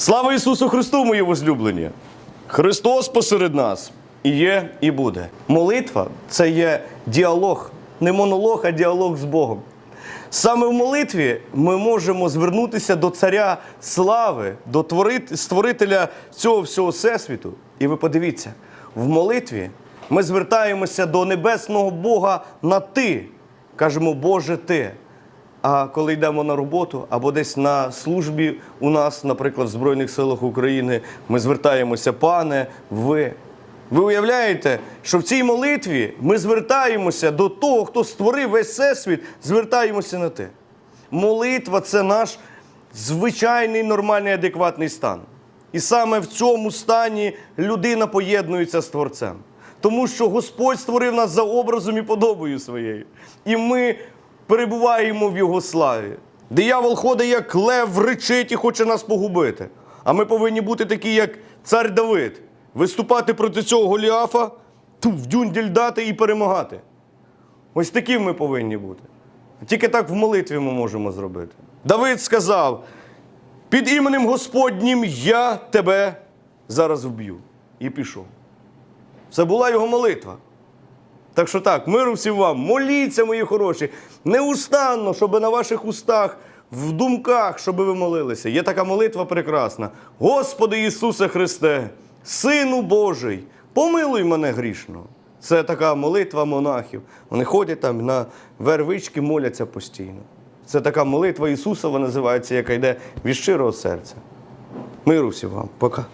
Слава Ісусу Христу, мої возлюблені! Христос посеред нас і є, і буде. Молитва це є діалог, не монолог, а діалог з Богом. Саме в молитві ми можемо звернутися до Царя слави, до створителя цього всього всесвіту. І ви подивіться, в молитві ми звертаємося до небесного Бога на ти. Кажемо, Боже, ти. А коли йдемо на роботу або десь на службі у нас, наприклад, в Збройних силах України, ми звертаємося, пане, ви. Ви уявляєте, що в цій молитві ми звертаємося до того, хто створив весь всесвіт, звертаємося на те. Молитва це наш звичайний нормальний адекватний стан. І саме в цьому стані людина поєднується з Творцем. Тому що Господь створив нас за образом і подобою своєю. І ми перебуваємо в Його славі. Диявол ходить, як лев, речить і хоче нас погубити. А ми повинні бути такі, як цар Давид, виступати проти цього Голіафа, ту, в дюнділь дати і перемагати. Ось таким ми повинні бути. Тільки так в молитві ми можемо зробити. Давид сказав: під іменем Господнім я тебе зараз вб'ю. І пішов. Це була його молитва. Так що так, миру всім вам, моліться, мої хороші, неустанно, щоб на ваших устах, в думках, щоб ви молилися. Є така молитва прекрасна. Господи Ісусе Христе, Сину Божий, помилуй мене грішного. Це така молитва монахів. Вони ходять там на вервички, моляться постійно. Це така молитва Ісусова називається, яка йде від щирого серця. Миру всім вам. Пока.